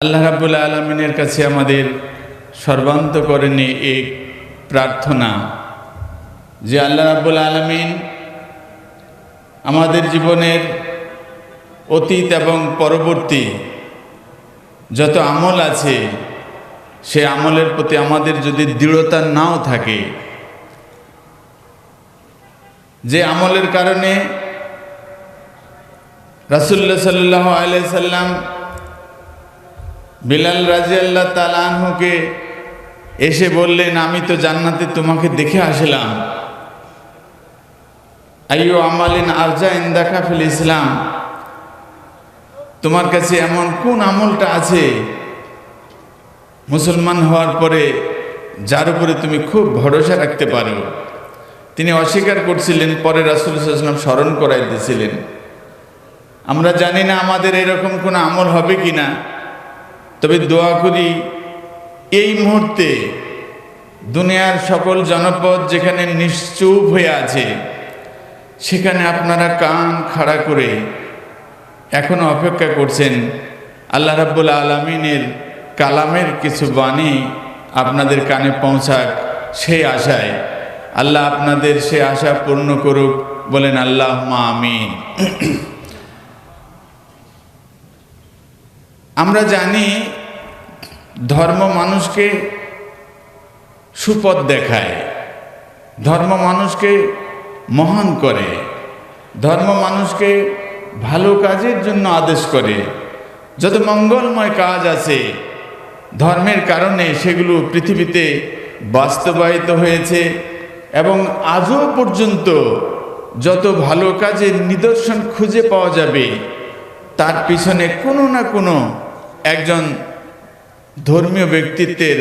আল্লাহ রাবুল আলমিনের কাছে আমাদের সর্বান্তকরণে এক প্রার্থনা যে আল্লাহ রাবুল আলমিন আমাদের জীবনের অতীত এবং পরবর্তী যত আমল আছে, সে আমলের প্রতি আমাদের যদি দৃঢ়তা নাও থাকে, যে আমলের কারণে রাসুল্লাহ সাল্লাহ আলাই সাল্লাম বিলাল রাজি আল্লাহ তালাহুকে এসে বললেন, আমি তো জান্নাতে তোমাকে দেখে আসলাম। আইও আমালিন আরজা ইন্দাকা ফিল ইসলাম। তোমার কাছে এমন কোন আমলটা আছে? মুসলমান হওয়ার পরে যার উপরে তুমি খুব ভরসা রাখতে পারো। তিনি অস্বীকার করছিলেন, পরে রাসুল সাল্লাম স্মরণ করাই দিয়েছিলেন আমরা জানি না আমাদের এরকম কোনো আমল হবে কি না তবে দোয়া করি, এই মুহূর্তে দুনিয়ার সকল জনপদ যেখানে নিশ্চুপ হয়ে আছে, সেখানে আপনারা কান খাড়া করে এখনও অপেক্ষা করছেন আল্লাহ রাব্বুল আলমিনের কালামের কিছু বাণী আপনাদের কানে পৌঁছাক সেই আশায়। আল্লাহ আপনাদের সে আশা পূর্ণ করুক, বলেন আল্লাহ মা আমিন। আমরা জানি ধর্ম মানুষকে সুপথ দেখায়, ধর্ম মানুষকে মহান করে, ধর্ম মানুষকে ভালো কাজের জন্য আদেশ করে। যত মঙ্গলময় কাজ আছে, ধর্মের কারণে সেগুলো পৃথিবীতে বাস্তবায়িত হয়েছে এবং আজও পর্যন্ত যত ভালো কাজের নিদর্শন খুঁজে পাওয়া যাবে, তার পিছনে কোনো না কোনো একজন ধর্মীয় ব্যক্তিত্বের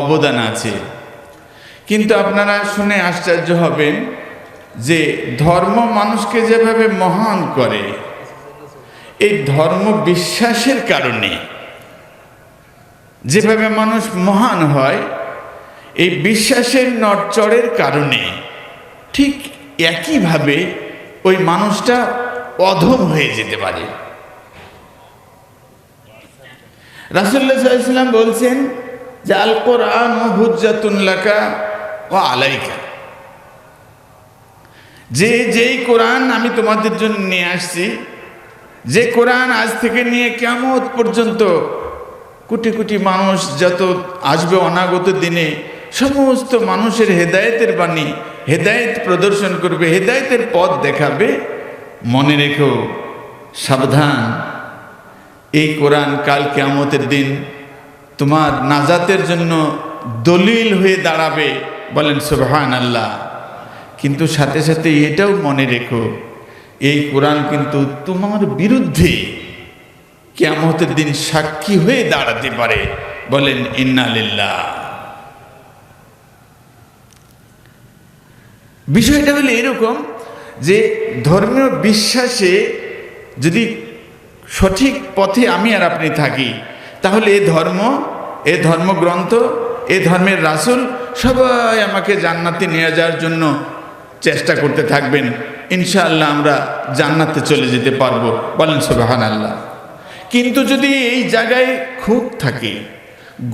অবদান আছে। কিন্তু আপনারা শুনে আশ্চর্য হবেন যে ধর্ম মানুষকে যেভাবে মহান করে, এই ধর্ম বিশ্বাসের কারণে যেভাবে মানুষ মহান হয়, এই বিশ্বাসের নড়চড়ের কারণে ঠিক একইভাবে ওই মানুষটা অধম হয়ে যেতে পারে। রাসুল্লাহ ইসলাম বলছেন যে আল কোরআন ও হুজ্জাতুল্লাকা ও আলাইকা। যে, যেই কোরআন আমি তোমাদের জন্য নিয়ে আসছি, যে কোরআন আজ থেকে নিয়ে কেমন পর্যন্ত কোটি কোটি মানুষ যত আসবে অনাগত দিনে, সমস্ত মানুষের হেদায়েতের বাণী, হেদায়েত প্রদর্শন করবে, হেদায়েতের পথ দেখাবে, মনে রেখো, সাবধান। এই কোরআন কাল কেয়ামতের দিন তোমার নাজাতের জন্য দলিল হয়ে দাঁড়াবে বলেন সুবহান আল্লাহ কিন্তু সাথে সাথে এটাও মনে রেখো, এই কোরআন কিন্তু তোমার বিরুদ্ধে কেয়ামতের দিন সাক্ষী হয়ে দাঁড়াতে পারে বলেন ইন্নালিল্লাহ। বিষয়টা হলো এরকম যে ধর্মীয় বিশ্বাসে যদি সঠিক পথে আমি আর আপনি থাকি। তাহলে এ ধর্ম, এ ধর্মগ্রন্থ, এ ধর্মের রাসুল সবাই আমাকে জান্নাতে নিয়ে যাওয়ার জন্য চেষ্টা করতে থাকবেন। ইনশাআল্লাহ আমরা জান্নাতে চলে যেতে পারব। বলেন সোবাহান আল্লাহ কিন্তু যদি এই জায়গায় খুব থাকে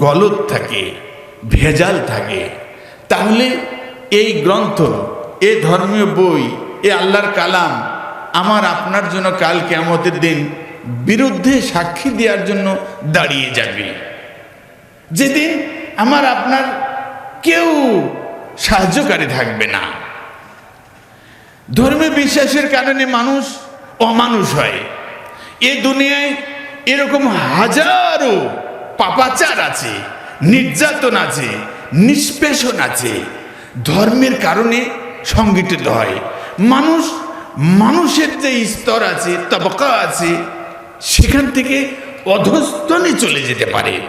গলত থাকে, ভেজাল থাকে, তাহলে এই গ্রন্থ, এ ধর্মীয় বই, এ আল্লাহর কালাম আমার আপনার জন্য কাল কেমতের দিন বিরুদ্ধে সাক্ষী দেওয়ার জন্য দাঁড়িয়ে যাবে। যেদিন আমার আপনার কেউ সাহায্যকারী থাকবে না। ধর্মীয় বিশ্বাসের কারণে মানুষ অমানুষ হয়। এ দুনিয়ায় এরকম হাজারো পাপাচার আছে, নির্যাতন আছে, নিষ্পেষণ আছে। ধর্মের কারণে সংগঠিত হয়। মানুষ, মানুষের যে স্তর আছে, তবকা আছে সেখান থেকে অধস্তনে চলে যেতে পারে।